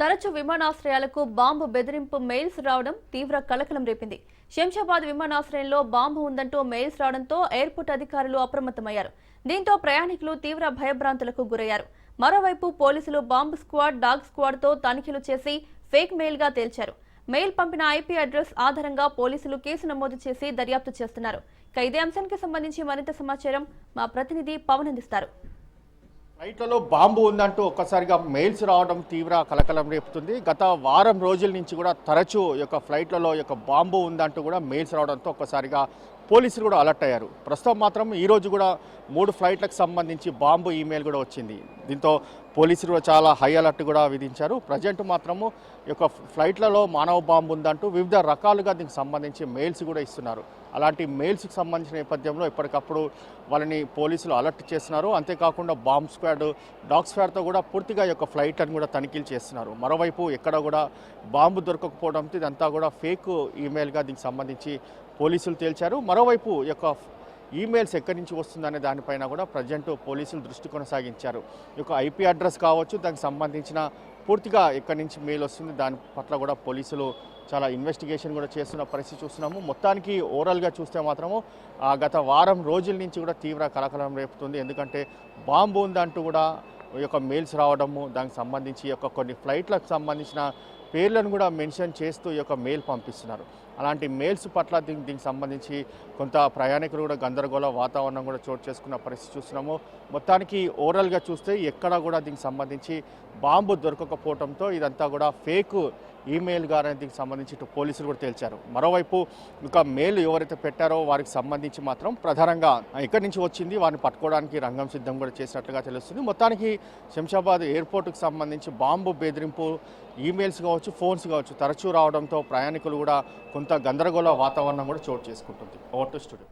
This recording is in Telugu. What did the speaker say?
తరచు విమానాశ్రయాలకు బాంబు బెదిరింపు మెయిల్స్ రావడం తీవ్ర కలకలం రేపింది. శంషాబాద్ విమానాశ్రయంలో బాంబు ఉందంటూ మెయిల్స్ రావడంతో ఎయిర్పోర్ట్ అధికారులు అప్రమత్తమయ్యారు. దీంతో ప్రయాణికులు తీవ్ర భయభ్రాంతులకు గురయ్యారు. మరోవైపు పోలీసులు బాంబు స్క్వాడ్ డాగ్ స్క్వాడ్తో తనిఖీలు చేసి ఫేక్ మెయిల్గా తేల్చారు. మెయిల్ పంపిన ఐపీ అడ్రస్ ఆధారంగా పోలీసులు కేసు నమోదు చేసి దర్యాప్తు చేస్తున్నారు. ఇక ఇదే అంశానికి సంబంధించి మరింత సమాచారం మా ప్రతినిధి పవన్ అందిస్తారు ఫ్లైట్లలో బాంబు ఉందంటూ ఒక్కసారిగా మెయిల్స్ రావడం తీవ్ర కలకలం రేపుతుంది. గత వారం రోజుల నుంచి కూడా తరచూ ఈ యొక్క ఫ్లైట్లలో యొక్క బాంబు ఉందంటూ కూడా మెయిల్స్ రావడంతో ఒక్కసారిగా పోలీసులు కూడా అలర్ట్ అయ్యారు. ప్రస్తుతం మాత్రం ఈరోజు కూడా మూడు ఫ్లైట్లకు సంబంధించి బాంబు ఈమెయిల్ కూడా వచ్చింది. దీంతో పోలీసులు కూడా చాలా హై అలర్ట్ కూడా విధించారు. ప్రజెంట్ మాత్రము ఈ యొక్క ఫ్లైట్లలో మానవ బాంబు ఉందంటూ వివిధ రకాలుగా దీనికి సంబంధించి మెయిల్స్ కూడా ఇస్తున్నారు. అలాంటి మెయిల్స్కి సంబంధించిన నేపథ్యంలో ఎప్పటికప్పుడు వాళ్ళని పోలీసులు అలర్ట్ చేస్తున్నారు. అంతేకాకుండా బాంబ్ స్క్వాడ్ డాగ్ స్క్వాడ్తో కూడా పూర్తిగా యొక్క ఫ్లైట్ అని కూడా తనిఖీలు చేస్తున్నారు. మరోవైపు ఎక్కడ కూడా బాంబు దొరకకపోవడంతో ఇదంతా కూడా ఫేక్ ఈమెయిల్గా దీనికి సంబంధించి పోలీసులు తేల్చారు. మరోవైపు యొక్క ఈమెయిల్స్ ఎక్కడి నుంచి వస్తుందనే దానిపైన కూడా ప్రజెంట్ పోలీసులు దృష్టి కొనసాగించారు. ఈ యొక్క ఐపీ అడ్రస్ కావచ్చు దానికి సంబంధించిన పూర్తిగా ఎక్కడి నుంచి మెయిల్ వస్తుంది దాని పట్ల కూడా పోలీసులు చాలా ఇన్వెస్టిగేషన్ కూడా చేస్తున్న పరిస్థితి చూస్తున్నాము. మొత్తానికి ఓవరాల్గా చూస్తే మాత్రము ఆ గత వారం రోజుల నుంచి కూడా తీవ్ర కలకలం రేపుతుంది. ఎందుకంటే బాంబు ఉందంటూ కూడా ఈ యొక్క మెయిల్స్ రావడము దానికి సంబంధించి యొక్క కొన్ని ఫ్లైట్లకు సంబంధించిన పేర్లను కూడా మెన్షన్ చేస్తూ ఈ యొక్క మెయిల్ పంపిస్తున్నారు. అలాంటి మెయిల్స్ పట్ల దీనికి దీనికి సంబంధించి కొంత ప్రయాణికులు కూడా గందరగోళ వాతావరణం కూడా చోటు చేసుకున్న పరిస్థితి చూస్తున్నాము. మొత్తానికి ఓవరాల్గా చూస్తే ఎక్కడ కూడా దీనికి సంబంధించి బాంబు దొరకకపోవడంతో ఇదంతా కూడా ఫేక్ ఈమెయిల్ గారని దీనికి సంబంధించి ఇటు పోలీసులు కూడా తేల్చారు. మరోవైపు ఇంకా మెయిల్ ఎవరైతే పెట్టారో వారికి సంబంధించి మాత్రం ప్రధానంగా ఎక్కడి నుంచి వచ్చింది. వారిని పట్టుకోవడానికి రంగం సిద్ధం కూడా చేసినట్లుగా తెలుస్తుంది. మొత్తానికి శంషాబాద్ ఎయిర్పోర్ట్కి సంబంధించి బాంబు బెదిరింపు ఈమెయిల్స్ కావచ్చు ఫోన్స్ కావచ్చు తరచూ రావడంతో ప్రయాణికులు కూడా కొంత గందరగోళ వాతావరణం కూడా చోటు చేసుకుంటుంది. Over to studio.